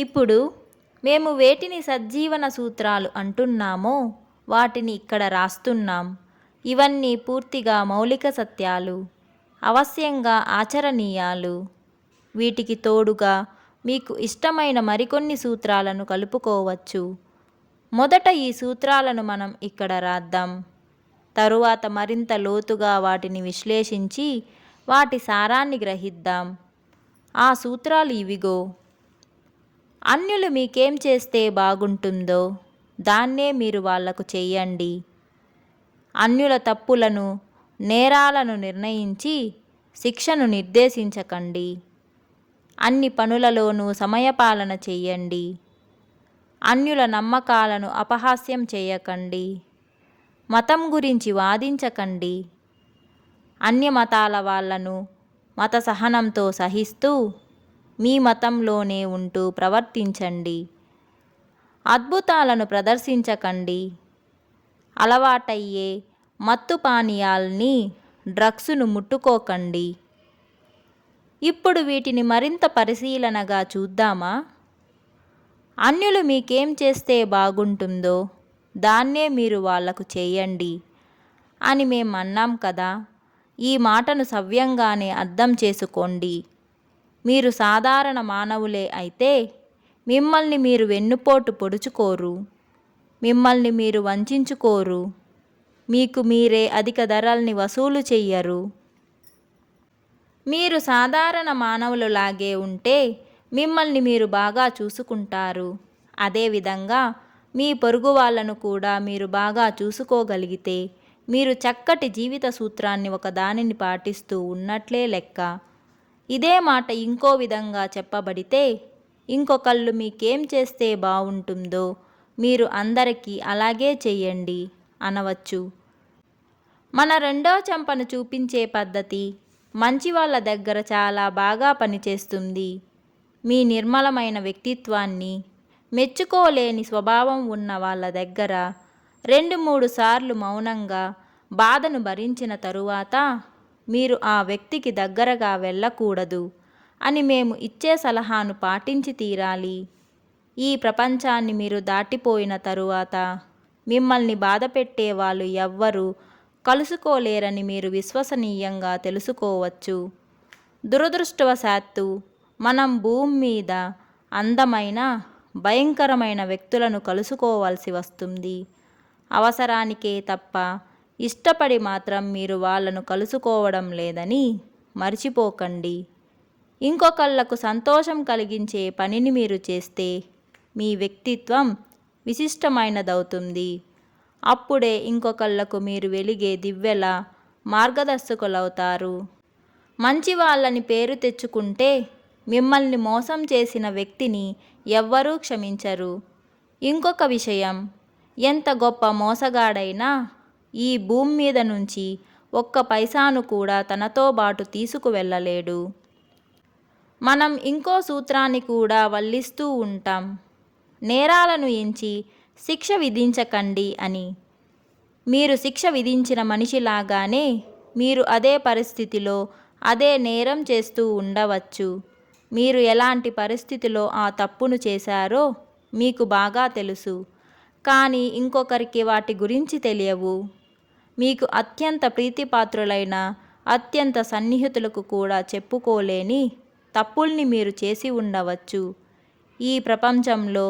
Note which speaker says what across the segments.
Speaker 1: ఇప్పుడు మేము వేటిని సజ్జీవన సూత్రాలు అంటున్నామో వాటిని ఇక్కడ రాస్తున్నాం. ఇవన్నీ పూర్తిగా మౌలిక సత్యాలు అవశ్యంగా ఆచరణీయాలు. వీటికి తోడుగా మీకు ఇష్టమైన మరికొన్ని సూత్రాలను కలుపుకోవచ్చు. మొదట ఈ సూత్రాలను మనం ఇక్కడ రాద్దాం. తరువాత మరింత లోతుగా వాటిని విశ్లేషించి వాటి సారాన్ని గ్రహిద్దాం. ఆ సూత్రాలు ఇవిగో. అన్యులు మీకేం చేస్తే బాగుంటుందో దాన్నే మీరు వాళ్ళకు చెయ్యండి. అన్యుల తప్పులను నేరాలను నిర్ణయించి శిక్షను నిర్దేశించకండి. అన్ని పనులలోనూ సమయపాలన చెయ్యండి. అన్యుల నమ్మకాలను అపహాస్యం చేయకండి మతం గురించి వాదించకండి. అన్య మతాల వాళ్ళను మత సహనంతో సహిస్తూ మీ మతంలోనే ఉంటూ ప్రవర్తించండి. అద్భుతాలను ప్రదర్శించకండి. అలవాటయ్యే మత్తు పానీయాల్ని డ్రగ్స్ను ముట్టుకోకండి. ఇప్పుడు వీటిని మరింత పరిశీలనగా చూద్దామా? అన్యులు మీకేం చేస్తే బాగుంటుందో దాన్నే మీరు వాళ్ళకు చేయండి అని మేము అన్నాం కదా. ఈ మాటను సవ్యంగానే అర్థం చేసుకోండి. మీరు సాధారణ మానవులే అయితే మిమ్మల్ని మీరు వెన్నుపోటు పొడుచుకోరు. మిమ్మల్ని మీరు వంచుకోరు మీకు మీరే అధిక ధరల్ని వసూలు చెయ్యరు. మీరు సాధారణ మానవులలాగే ఉంటే మిమ్మల్ని మీరు బాగా చూసుకుంటారు. అదేవిధంగా మీ పొరుగు వాళ్ళను కూడా మీరు బాగా చూసుకోగలిగితే మీరు చక్కటి జీవిత సూత్రాన్ని ఒకదానిని పాటిస్తూ ఉన్నట్లే లెక్క. ఇదే మాట ఇంకో విధంగా చెప్పబడితే ఇంకొకళ్ళు మీకేం చేస్తే బాగుంటుందో మీరు అందరికీ అలాగే చెయ్యండి అనవచ్చు. మన రెండో చెంపను చూపించే పద్ధతి మంచి వాళ్ళ దగ్గర చాలా బాగా పనిచేస్తుంది. మీ నిర్మలమైన వ్యక్తిత్వాన్ని మెచ్చుకోలేని స్వభావం ఉన్న వాళ్ళ దగ్గర రెండు మూడు సార్లు మౌనంగా బాధను భరించిన తరువాత మీరు ఆ వ్యక్తికి దగ్గరగా వెళ్ళకూడదు అని మేము ఇచ్చే సలహాను పాటించి తీరాలి. ఈ ప్రపంచాన్ని మీరు దాటిపోయిన తరువాత మిమ్మల్ని బాధపెట్టే వాళ్ళు ఎవ్వరూ కలుసుకోలేరని మీరు విశ్వసనీయంగా తెలుసుకోవచ్చు. దురదృష్టవశాత్తు మనం భూమి మీద అందమైన భయంకరమైన వ్యక్తులను కలుసుకోవాల్సి వస్తుంది. అవసరానికే తప్ప ఇష్టపడి మాత్రం మీరు వాళ్ళను కలుసుకోవడం లేదని మర్చిపోకండి. ఇంకొకళ్ళకు సంతోషం కలిగించే పనిని మీరు చేస్తే మీ వ్యక్తిత్వం విశిష్టమైనదవుతుంది. అప్పుడే ఇంకొకళ్ళకు మీరు వెలిగే దివ్వెల మార్గదర్శకులవుతారు. మంచి వాళ్ళని పేరు తెచ్చుకుంటే మిమ్మల్ని మోసం చేసిన వ్యక్తిని ఎవ్వరూ క్షమించరు. ఇంకొక విషయం ఎంత గొప్ప మోసగాడైనా ఈ భూమి మీద నుంచి ఒక్క పైసాను కూడా తనతో బాటు తీసుకువెళ్ళలేడు. మనం ఇంకో సూత్రాన్ని కూడా వల్లిస్తూ ఉంటాం. నేరాలను ఎంచి శిక్ష విధించకండి అని. మీరు శిక్ష విధించిన మనిషిలాగానే మీరు అదే పరిస్థితిలో అదే నేరం చేస్తూ ఉండవచ్చు. మీరు ఎలాంటి పరిస్థితిలో ఆ తప్పును చేశారో మీకు బాగా తెలుసు. కానీ ఇంకొకరికి వాటి గురించి తెలియవు. మీకు అత్యంత ప్రీతిపాత్రులైన అత్యంత సన్నిహితులకు కూడా చెప్పుకోలేని తప్పుల్ని మీరు చేసి ఉండవచ్చు. ఈ ప్రపంచంలో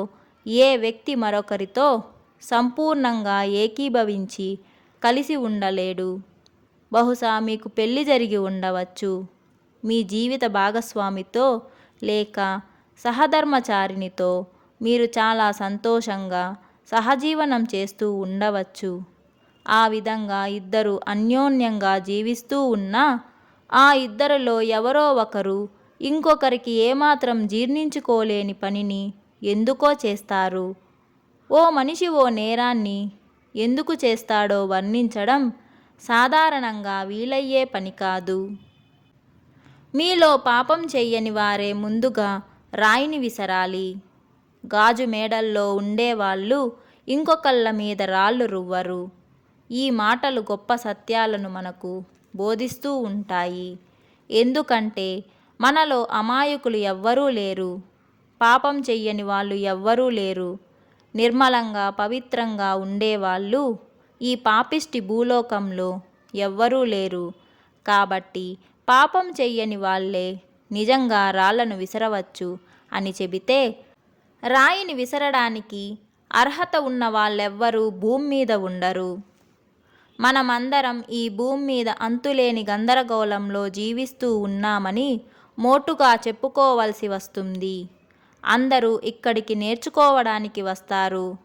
Speaker 1: ఏ వ్యక్తి మరొకరితో సంపూర్ణంగా ఏకీభవించి కలిసి ఉండలేడు. బహుశా మీకు పెళ్ళి జరిగి ఉండవచ్చు. మీ జీవిత భాగస్వామితో లేక సహధర్మచారినితో మీరు చాలా సంతోషంగా సహజీవనం చేస్తూ ఉండవచ్చు. ఆ విధంగా ఇద్దరు అన్యోన్యంగా జీవిస్తూ ఉన్నా ఆ ఇద్దరిలో ఎవరో ఒకరు ఇంకొకరికి ఏమాత్రం జీర్ణించుకోలేని పనిని ఎందుకో చేస్తారు. ఓ మనిషి ఓ నేరాన్ని ఎందుకు చేస్తాడో వర్ణించడం సాధారణంగా వీలయ్యే పని కాదు. మీలో పాపం చెయ్యని వారే ముందుగా రాయిని విసరాలి. గాజు మేడల్లో ఉండేవాళ్ళు ఇంకొకళ్ళ మీద రాళ్ళు రువ్వరు. ఈ మాటలు గొప్ప సత్యాలను మనకు బోధిస్తూ ఉంటాయి. ఎందుకంటే మనలో అమాయకులు ఎవ్వరూ లేరు. పాపం చెయ్యని వాళ్ళు ఎవ్వరూ లేరు. నిర్మలంగా పవిత్రంగా ఉండేవాళ్ళు ఈ పాపిష్టి భూలోకంలో ఎవ్వరూ లేరు. కాబట్టి పాపం చెయ్యని వాళ్ళే నిజంగా రాళ్ళను విసరవచ్చు అని చెబితే రాయిని విసరడానికి అర్హత ఉన్న వాళ్ళెవ్వరూ భూమి మీద ఉండరు. మనమందరం ఈ భూమి మీద అంతులేని గందరగోళంలో జీవిస్తూ ఉన్నామని మోటుగా చెప్పుకోవలసి వస్తుంది. అందరూ ఇక్కడికి నేర్చుకోవడానికి వస్తారు.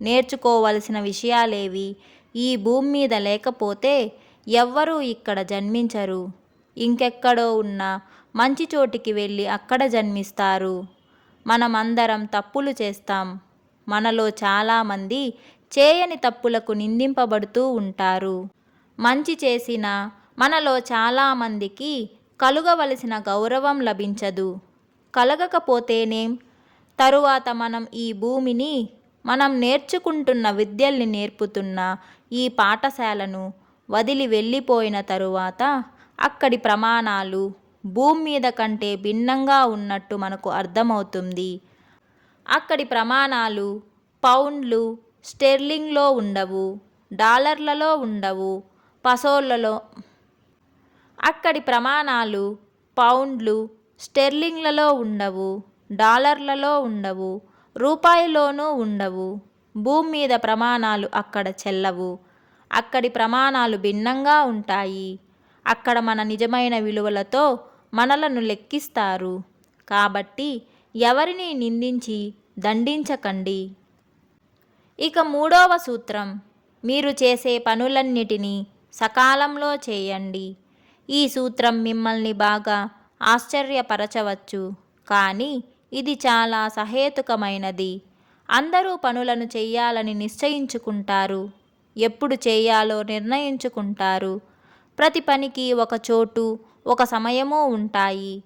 Speaker 1: నేర్చుకోవలసిన విషయాలేవి ఈ భూమి మీద లేకపోతే ఎవ్వరూ ఇక్కడ జన్మించరు. ఇంకెక్కడో ఉన్న మంచి చోటికి వెళ్ళి అక్కడ జన్మిస్తారు. మనమందరం తప్పులు చేస్తాం. మనలో చాలామంది చేయని తప్పులకు నిందింపబడుతూ ఉంటారు. మంచి చేసిన మనలో చాలామందికి కలుగవలసిన గౌరవం లభించదు. కలగకపోతేనేం తరువాత మనం ఈ భూమిని మనం నేర్చుకుంటున్న విద్యల్ని నేర్పుతున్న ఈ పాఠశాలను వదిలి వెళ్ళిపోయిన తరువాత అక్కడి ప్రమాణాలు భూమి మీద కంటే భిన్నంగా ఉన్నట్టు మనకు అర్థమవుతుంది. అక్కడి ప్రమాణాలు పౌండ్లు స్టెర్లింగ్లో ఉండవు డాలర్లలో ఉండవు పసోళ్ళలో అక్కడి ప్రమాణాలు పౌండ్లు స్టెర్లింగ్లలో ఉండవు డాలర్లలో ఉండవు రూపాయిలోనూ ఉండవు. భూమి మీద ప్రమాణాలు అక్కడ చెల్లవు. అక్కడి ప్రమాణాలు భిన్నంగా ఉంటాయి. అక్కడ మన నిజమైన విలువలతో మనలను లెక్కిస్తారు. కాబట్టి ఎవరిని నిందించి దండించకండి. ఇక మూడవ సూత్రం మీరు చేసే పనులన్నిటినీ సకాలంలో చేయండి. ఈ సూత్రం మిమ్మల్ని బాగా ఆశ్చర్యపరచవచ్చు. కానీ ఇది చాలా సహేతుకమైనది. అందరూ పనులను చేయాలని నిశ్చయించుకుంటారు. ఎప్పుడు చేయాలో నిర్ణయించుకుంటారు. ప్రతి పనికి ఒక చోటు ఒక సమయము ఉంటాయి.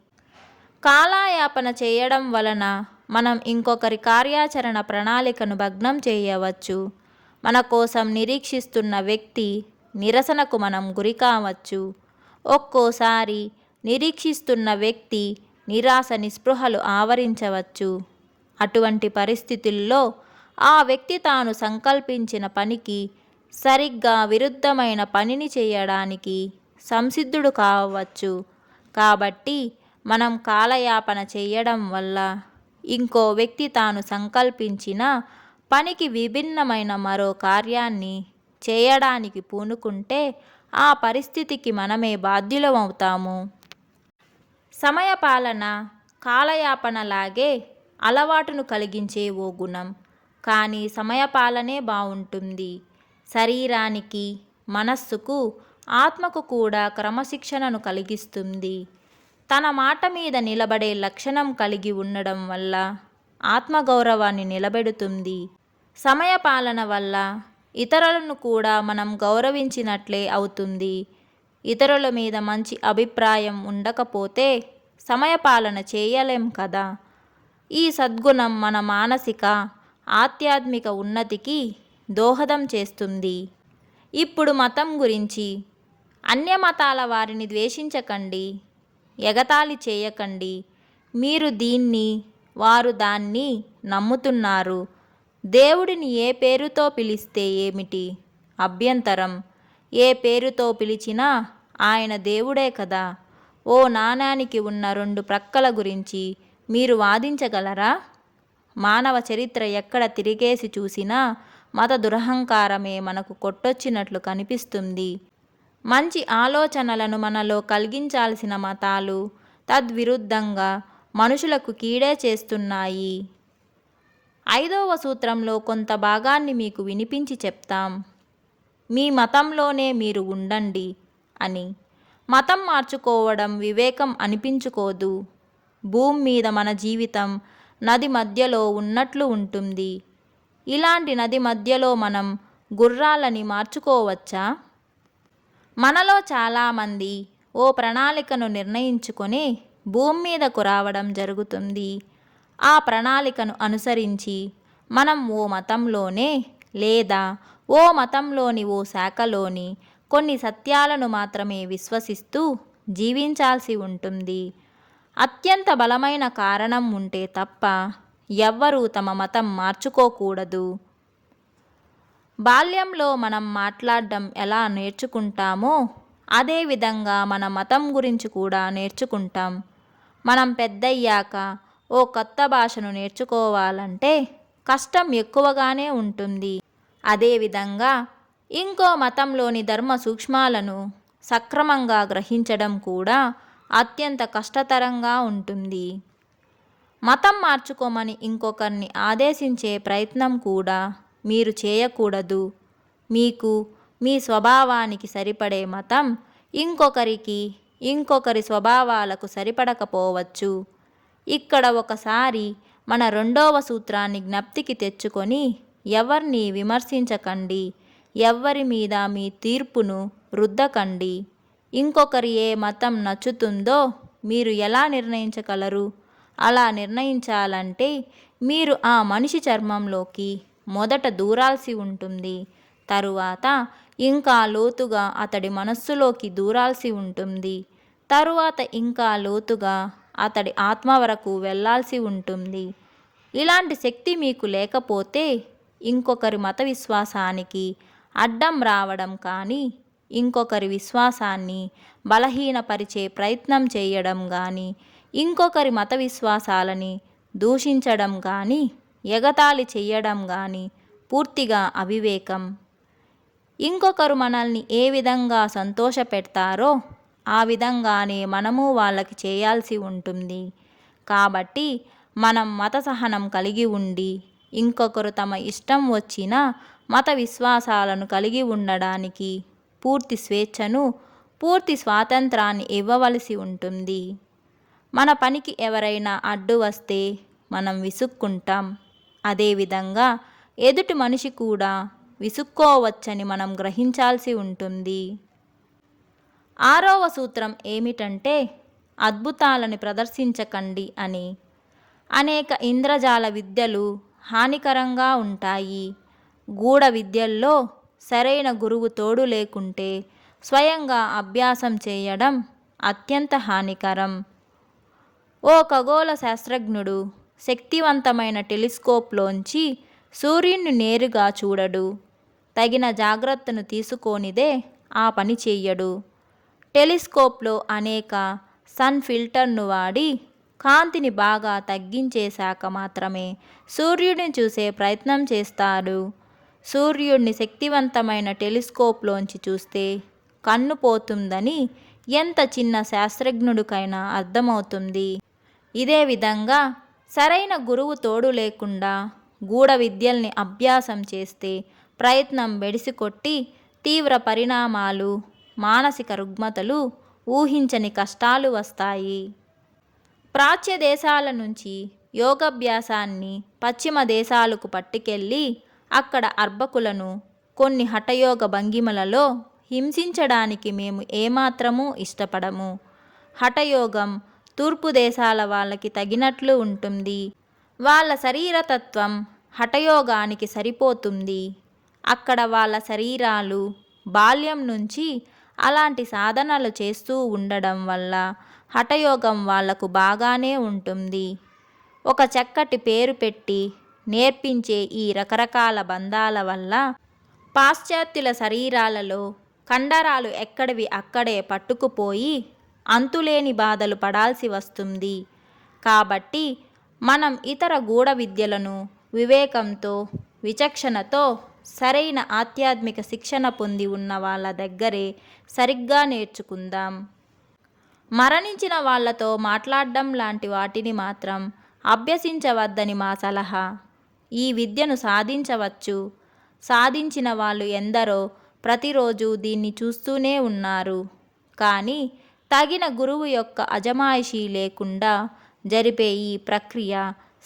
Speaker 1: కాలాయాపన చేయడం వలన మనం ఇంకొకరి కార్యాచరణ ప్రణాళికను భగ్నం చేయవచ్చు. మన కోసం నిరీక్షిస్తున్న వ్యక్తి నిరసనకు మనం గురి కావచ్చు. ఒక్కోసారి నిరీక్షిస్తున్న వ్యక్తి నిరాశ నిస్పృహలు ఆవరించవచ్చు. అటువంటి పరిస్థితుల్లో ఆ వ్యక్తి తాను సంకల్పించిన పనికి సరిగ్గా విరుద్ధమైన పనిని చేయడానికి సంసిద్ధుడు కావచ్చు. కాబట్టి మనం కాలయాపన చేయడం వల్ల ఇంకో వ్యక్తి తాను సంకల్పించిన పనికి విభిన్నమైన మరో కార్యాన్ని చేయడానికి పూనుకుంటే ఆ పరిస్థితికి మనమే బాధ్యులమవుతాము. సమయపాలన కాలయాపనలాగే అలవాటును కలిగించే ఓ గుణం. కానీ సమయపాలనే బాగుంటుంది శరీరానికి మనస్సుకు ఆత్మకు కూడా క్రమశిక్షణను కలిగిస్తుంది. తన మాట మీద నిలబడే లక్షణం కలిగి ఉండడం వల్ల ఆత్మగౌరవాన్ని నిలబెడుతుంది. సమయపాలన వల్ల ఇతరులను కూడా మనం గౌరవించినట్లే అవుతుంది. ఇతరుల మీద మంచి అభిప్రాయం ఉండకపోతే సమయపాలన చేయలేం కదా. ఈ సద్గుణం మన మానసిక ఆధ్యాత్మిక ఉన్నతికి దోహదం చేస్తుంది. ఇప్పుడు మతం గురించి అన్య మతాల వారిని ద్వేషించకండి. ఎగతాళి చేయకండి. మీరు దీన్ని వారు దాన్ని నమ్ముతున్నారు. దేవుడిని ఏ పేరుతో పిలిస్తే ఏమిటి? అభ్యంతరం. ఏ పేరుతో పిలిచినా ఆయన దేవుడే కదా. ఓ నాణానికి ఉన్న రెండు ప్రక్కల గురించి మీరు వాదించగలరా? మానవ చరిత్ర ఎక్కడ తిరిగేసి చూసినా మత దురహంకారమే మనకు కొట్టొచ్చినట్లు కనిపిస్తుంది. మంచి ఆలోచనలను మనలో కలిగించాల్సిన మతాలు తద్విరుద్ధంగా మనుషులకు కీడే చేస్తున్నాయి. ఐదవ సూత్రంలో కొంత భాగాన్ని మీకు వినిపించి చెప్తాం. మీ మతంలోనే మీరు ఉండండి అని. మతం మార్చుకోవడం వివేకం అనిపించుకోదు. భూమి మీద మన జీవితం నది మధ్యలో ఉన్నట్లు ఉంటుంది. ఇలాంటి నది మధ్యలో మనం గుర్రాలని మార్చుకోవచ్చా? మనలో చాలామంది ఓ ప్రణాళికను నిర్ణయించుకొని భూమి మీదకు రావడం జరుగుతుంది. ఆ ప్రణాళికను అనుసరించి మనం ఓ మతంలోనే లేదా ఓ మతంలోని ఓ శాఖలోని కొన్ని సత్యాలను మాత్రమే విశ్వసిస్తూ జీవించాల్సి ఉంటుంది. అత్యంత బలమైన కారణం ఉంటే తప్ప ఎవ్వరూ తమ మతం మార్చుకోకూడదు. బాల్యంలో మనం మాట్లాడడం ఎలా నేర్చుకుంటామో అదేవిధంగా మన మతం గురించి కూడా నేర్చుకుంటాం. మనం పెద్దయ్యాక ఓ కొత్త భాషను నేర్చుకోవాలంటే కష్టం ఎక్కువగానే ఉంటుంది. అదేవిధంగా ఇంకో మతంలోని ధర్మ సూక్ష్మాలను సక్రమంగా గ్రహించడం కూడా అత్యంత కష్టతరంగా ఉంటుంది. మతం మార్చుకోమని ఇంకొకరిని ఆదేశించే ప్రయత్నం కూడా మీరు చేయకూడదు. మీకు మీ స్వభావానికి సరిపడే మతం ఇంకొకరికి ఇంకొకరి స్వభావాలకు సరిపడకపోవచ్చు. ఇక్కడ ఒకసారి మన రెండవ సూత్రాన్ని జ్ఞప్తికి తెచ్చుకొని ఎవరిని విమర్శించకండి ఎవ్వరి మీద మీ తీర్పును రుద్దకండి. ఇంకొకరి ఏ మతం నచ్చుతుందో మీరు ఎలా నిర్ణయించగలరు? అలా నిర్ణయించాలంటే మీరు ఆ మనిషి చర్మంలోకి మొదట దూరాల్సి ఉంటుంది. తరువాత ఇంకా లోతుగా అతడి మనస్సులోకి దూరాల్సి ఉంటుంది. తరువాత ఇంకా లోతుగా అతడి ఆత్మ వరకు వెళ్ళాల్సి ఉంటుంది. ఇలాంటి శక్తి మీకు లేకపోతే ఇంకొకరి మత విశ్వాసానికి అడ్డం రావడం కానీ ఇంకొకరి విశ్వాసాన్ని బలహీనపరిచే ప్రయత్నం చేయడం కానీ ఇంకొకరి మత విశ్వాసాలని దూషించడం కానీ ఎగతాళి చేయడం కానీ పూర్తిగా అవివేకం. ఇంకొకరు మనల్ని ఏ విధంగా సంతోషపెడతారో ఆ విధంగానే మనము వాళ్ళకి చేయాల్సి ఉంటుంది. కాబట్టి మనం మత సహనం కలిగి ఉండి ఇంకొకరు తమ ఇష్టం వచ్చిన మత విశ్వాసాలను కలిగి ఉండడానికి పూర్తి స్వేచ్ఛను పూర్తి స్వాతంత్రాన్ని ఇవ్వవలసి ఉంటుంది. మన పనికి ఎవరైనా అడ్డు వస్తే మనం విసుక్కుంటాం. అదేవిధంగా ఎదుటి మనిషి కూడా విసుక్కోవచ్చని మనం గ్రహించాల్సి ఉంటుంది. ఆరవ సూత్రం ఏమిటంటే అద్భుతాలను ప్రదర్శించకండి అని. అనేక ఇంద్రజాల విద్యలు హానికరంగా ఉంటాయి. గూఢ విద్యల్లో సరైన గురువు తోడు లేకుంటే స్వయంగా అభ్యాసం చేయడం అత్యంత హానికరం. ఓ ఖగోళ శాస్త్రజ్ఞుడు శక్తివంతమైన టెలిస్కోప్లోంచి సూర్యుని నేరుగా చూడడు. తగిన జాగ్రత్తను తీసుకోనిదే ఆ పని చెయ్యడు. టెలిస్కోప్లో అనేక సన్ ఫిల్టర్ను వాడి కాంతిని బాగా తగ్గించేశాక మాత్రమే సూర్యుడిని చూసే ప్రయత్నం చేస్తాడు. సూర్యుడిని శక్తివంతమైన టెలిస్కోప్లోంచి చూస్తే కన్ను పోతుందని ఎంత చిన్న శాస్త్రజ్ఞుడికైనా అర్థమవుతుంది. ఇదే విధంగా సరైన గురువు తోడు లేకుండా గూఢ విద్యల్ని అభ్యాసం చేస్తే ప్రయత్నం బెడిసికొట్టి తీవ్ర పరిణామాలు మానసిక రుగ్మతలు ఊహించని కష్టాలు వస్తాయి. ప్రాచ్య దేశాల నుంచి యోగాభ్యాసాన్ని పశ్చిమ దేశాలకు పట్టుకెళ్ళి అక్కడ అర్భకులను కొన్ని హఠయోగ భంగిమలలో హింసించడానికి మేము ఏమాత్రమూ ఇష్టపడము. హఠయోగం తూర్పు దేశాల వాళ్ళకి తగినట్లు ఉంటుంది. వాళ్ళ శరీరతత్వం హఠయోగానికి సరిపోతుంది. అక్కడ వాళ్ళ శరీరాలు బాల్యం నుంచి అలాంటి సాధనలు చేస్తూ ఉండడం వల్ల హఠయోగం వాళ్ళకు బాగానే ఉంటుంది. ఒక చక్కటి పేరు పెట్టి నేర్పించే ఈ రకరకాల బంధాల వల్ల పాశ్చాత్యుల శరీరాలలో కండరాలు ఎక్కడివి అక్కడే పట్టుకుపోయి అంతులేని బాధలు పడాల్సి వస్తుంది. కాబట్టి మనం ఇతర గూఢ విద్యలను వివేకంతో విచక్షణతో సరైన ఆధ్యాత్మిక శిక్షణ పొంది ఉన్న వాళ్ళ దగ్గరే సరిగ్గా నేర్చుకుందాం. మరణించిన వాళ్ళతో మాట్లాడడం లాంటి వాటిని మాత్రం అభ్యసించవద్దని మా సలహా. ఈ విద్యను సాధించవచ్చు. సాధించిన వాళ్ళు ఎందరో ప్రతిరోజు దీన్ని చూస్తూనే ఉన్నారు. కానీ తగిన గురువు యొక్క అజమాయిషీ లేకుండా జరిపే ఈ ప్రక్రియ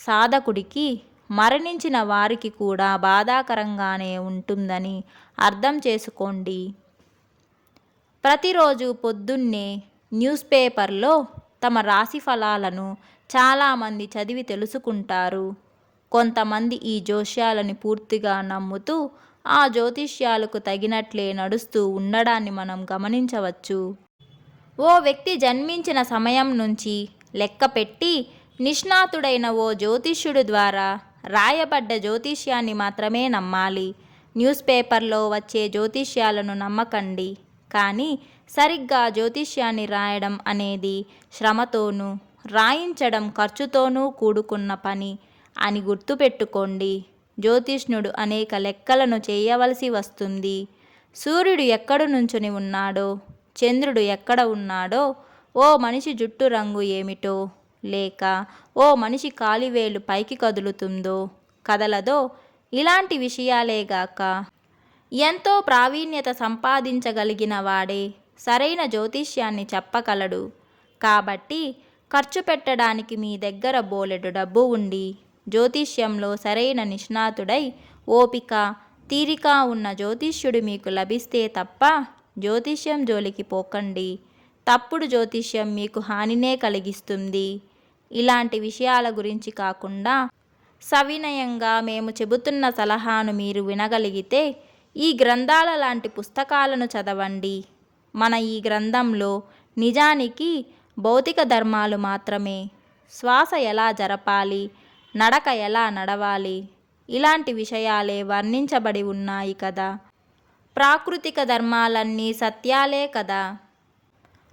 Speaker 1: సాధకుడికి మరణించిన వారికి కూడా బాధాకరంగానే ఉంటుందని అర్థం చేసుకోండి. ప్రతిరోజు పొద్దున్నే న్యూస్ పేపర్లో తమ రాశి ఫలాలను చాలామంది చదివి తెలుసుకుంటారు. కొంతమంది ఈ జోష్యాలని పూర్తిగా నమ్ముతూ ఆ జ్యోతిష్యాలకు తగినట్లే నడుస్తూ ఉండడాన్ని మనం గమనించవచ్చు. ఓ వ్యక్తి జన్మించిన సమయం నుంచి లెక్కపెట్టి నిష్ణాతుడైన ఓ జ్యోతిష్యుడు ద్వారా రాయబడ్డ జ్యోతిష్యాన్ని మాత్రమే నమ్మాలి. న్యూస్ పేపర్లో వచ్చే జ్యోతిష్యాలను నమ్మకండి. కానీ సరిగ్గా జ్యోతిష్యాన్ని రాయడం అనేది శ్రమతోనూ రాయించడం ఖర్చుతోనూ కూడుకున్న పని అని గుర్తుపెట్టుకోండి. జ్యోతిష్ణుడు అనేక లెక్కలను చేయవలసి వస్తుంది. సూర్యుడు ఎక్కడ నుంచుని ఉన్నాడో చంద్రుడు ఎక్కడ ఉన్నాడో? ఓ మనిషి జుట్టు రంగు ఏమిటో? లేక ఓ మనిషి కాలివేలు పైకి కదులుతుందో? కదలదో? ఇలాంటి విషయాలేగాక ఎంతో ప్రావీణ్యత సంపాదించగలిగిన వాడే సరైన జ్యోతిష్యాన్ని చెప్పగలడు. కాబట్టి ఖర్చు పెట్టడానికి మీ దగ్గర బోలెడు డబ్బు ఉండి జ్యోతిష్యంలో సరైన నిష్ణాతుడై ఓపిక తీరిక ఉన్న జ్యోతిష్యుడు మీకు లభిస్తే తప్ప జ్యోతిష్యం జోలికి పోకండి. తప్పుడు జ్యోతిష్యం మీకు హానినే కలిగిస్తుంది. ఇలాంటి విషయాల గురించి కాకుండా సవినయంగా మేము చెబుతున్న సలహాను మీరు వినగలిగితే ఈ గ్రంథాల లాంటి పుస్తకాలను చదవండి. మన ఈ గ్రంథంలో నిజానికి భౌతిక ధర్మాలు మాత్రమే. శ్వాస ఎలా జరపాలి? నడక ఎలా నడవాలి? ఇలాంటి విషయాలే వర్ణించబడి ఉన్నాయి కదా. ప్రాకృతిక ధర్మాలన్నీ సత్యాలే కదా.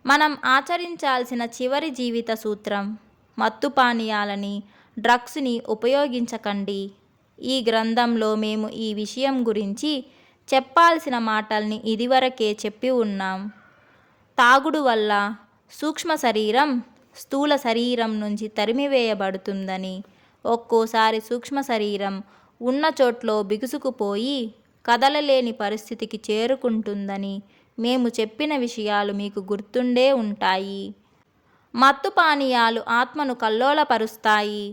Speaker 1: మనం ఆచరించాల్సిన చివరి జీవిత సూత్రం మత్తు పానీయాలని డ్రగ్స్ని ఉపయోగించకండి. ఈ గ్రంథంలో మేము ఈ విషయం గురించి చెప్పాల్సిన మాటల్ని ఇదివరకే చెప్పి ఉన్నాం. తాగుడు వల్ల సూక్ష్మ శరీరం స్థూల శరీరం నుంచి తరిమివేయబడుతుందని ఒక్కోసారి సూక్ష్మ శరీరం ఉన్న చోట్లో బిగుసుకుపోయి కదలలేని పరిస్థితికి చేరుకుంటుందని మేము చెప్పిన విషయాలు మీకు గుర్తుండే ఉంటాయి. మత్తు పానీయాలు ఆత్మను కల్లోలపరుస్తాయి.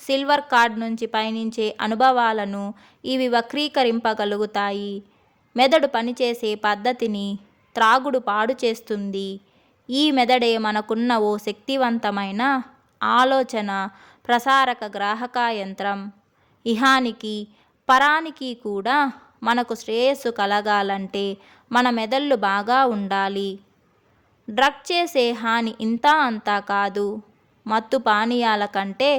Speaker 1: సిల్వర్ కార్డ్ నుంచి పయనించే అనుభవాలను ఇవి వక్రీకరింపగలుగుతాయి. మెదడు పనిచేసే పద్ధతిని త్రాగుడు పాడు చేస్తుంది. ఈ మెదడే మనకున్న ఓ శక్తివంతమైన ఆలోచన ప్రసారక గ్రాహక యంత్రం. ఇహానికి పరానికి కూడా మనకు శ్రేయస్సు కలగాలంటే మన మెదళ్ళు బాగా ఉండాలి. డ్రగ్ చేసే హాని ఇంతా అంతా కాదు. మత్తు పానీయాల కంటే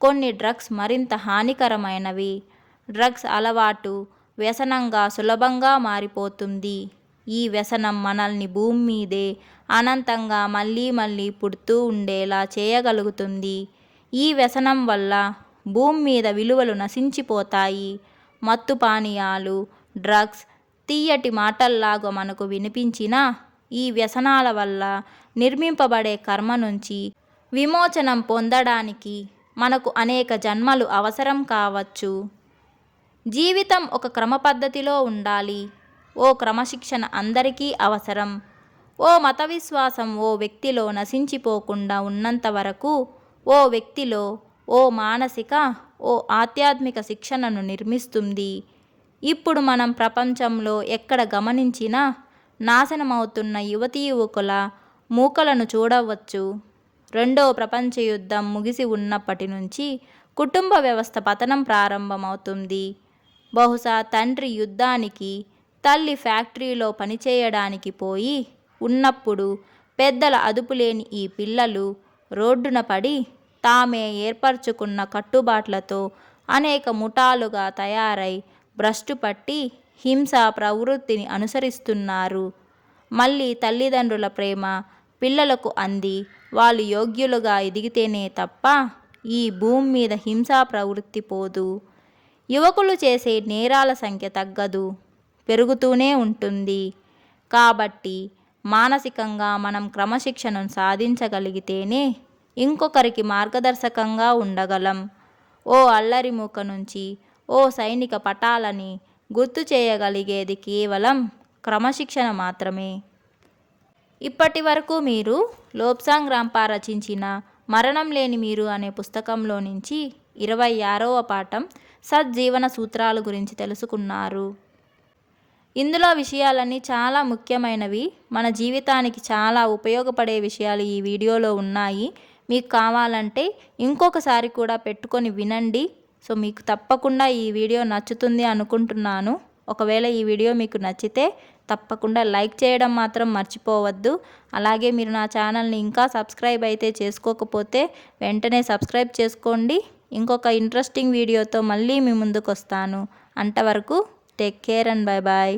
Speaker 1: కొన్ని డ్రగ్స్ మరింత హానికరమైనవి. డ్రగ్స్ అలవాటు వ్యసనంగా సులభంగా మారిపోతుంది. ఈ వ్యసనం మనల్ని భూమి మీదే అనంతంగా మళ్ళీ మళ్ళీ పుడుతూ ఉండేలా చేయగలుగుతుంది. ఈ వ్యసనం వల్ల భూమి మీద విలువలు నశించిపోతాయి. మత్తు పానీయాలు డ్రగ్స్ తీయటి మాటల్లాగా మనకు వినిపించినా ఈ వ్యసనాల వల్ల నిర్మింపబడే కర్మ నుంచి విమోచనం పొందడానికి మనకు అనేక జన్మలు అవసరం కావచ్చు. జీవితం ఒక క్రమ పద్ధతిలో ఉండాలి. ఓ క్రమశిక్షణ అందరికీ అవసరం. ఓ మత విశ్వాసం ఓ వ్యక్తిలో నశించిపోకుండా ఉన్నంత వరకు ఓ వ్యక్తిలో ఓ మానసిక ఓ ఆధ్యాత్మిక శిక్షణను నిర్మిస్తుంది. ఇప్పుడు మనం ప్రపంచంలో ఎక్కడ గమనించినా నాశనమవుతున్న యువతీ యువకుల మూకలను చూడవచ్చు. రెండో ప్రపంచ యుద్ధం ముగిసి ఉన్నప్పటి నుంచి కుటుంబ వ్యవస్థ పతనం ప్రారంభమవుతుంది. బహుశా తండ్రి యుద్ధానికి తల్లి ఫ్యాక్టరీలో పనిచేయడానికి పోయి ఉన్నప్పుడు పెద్దల అదుపులేని ఈ పిల్లలు రోడ్డున పడి తామే ఏర్పరచుకున్న కట్టుబాట్లతో అనేక ముఠాలుగా తయారై భ్రష్టు పట్టి హింస ప్రవృత్తిని అనుసరిస్తున్నారు. మళ్ళీ తల్లిదండ్రుల ప్రేమ పిల్లలకు అంది వాళ్ళు యోగ్యులుగా ఎదిగితేనే తప్ప ఈ భూమి మీద హింసా ప్రవృత్తి పోదు. యువకులు చేసే నేరాల సంఖ్య తగ్గదు పెరుగుతూనే ఉంటుంది. కాబట్టి మానసికంగా మనం క్రమశిక్షణను సాధించగలిగితేనే ఇంకొకరికి మార్గదర్శకంగా ఉండగలం. ఓ అల్లరి మూక నుంచి ఓ సైనిక పటాలని గుర్తు చేయగలిగేది కేవలం క్రమశిక్షణ మాత్రమే. ఇప్పటి వరకు మీరు లోప్సాంగ్ రాంపా రచించిన మరణం లేని మీరు అనే పుస్తకంలో నుంచి ఇరవై ఆరవ పాఠం సజ్జీవన సూత్రాల గురించి తెలుసుకున్నారు. ఇందులో విషయాలన్నీ చాలా ముఖ్యమైనవి. మన జీవితానికి చాలా ఉపయోగపడే విషయాలు ఈ వీడియోలో ఉన్నాయి. మీకు కావాలంటే ఇంకొకసారి కూడా పెట్టుకొని వినండి. సో మీకు తప్పకుండా ఈ వీడియో నచ్చుతుంది అనుకుంటున్నాను. ఒకవేళ ఈ వీడియో మీకు నచ్చితే తప్పకుండా లైక్ చేయడం మాత్రం మర్చిపోవద్దు. అలాగే మీరు నా ఛానల్ని ఇంకా సబ్స్క్రైబ్ అయితే చేసుకోకపోతే వెంటనే సబ్స్క్రైబ్ చేసుకోండి. ఇంకొక ఇంట్రెస్టింగ్ వీడియోతో మళ్ళీ మీ ముందుకు వస్తాను అంతవరకు take care and bye bye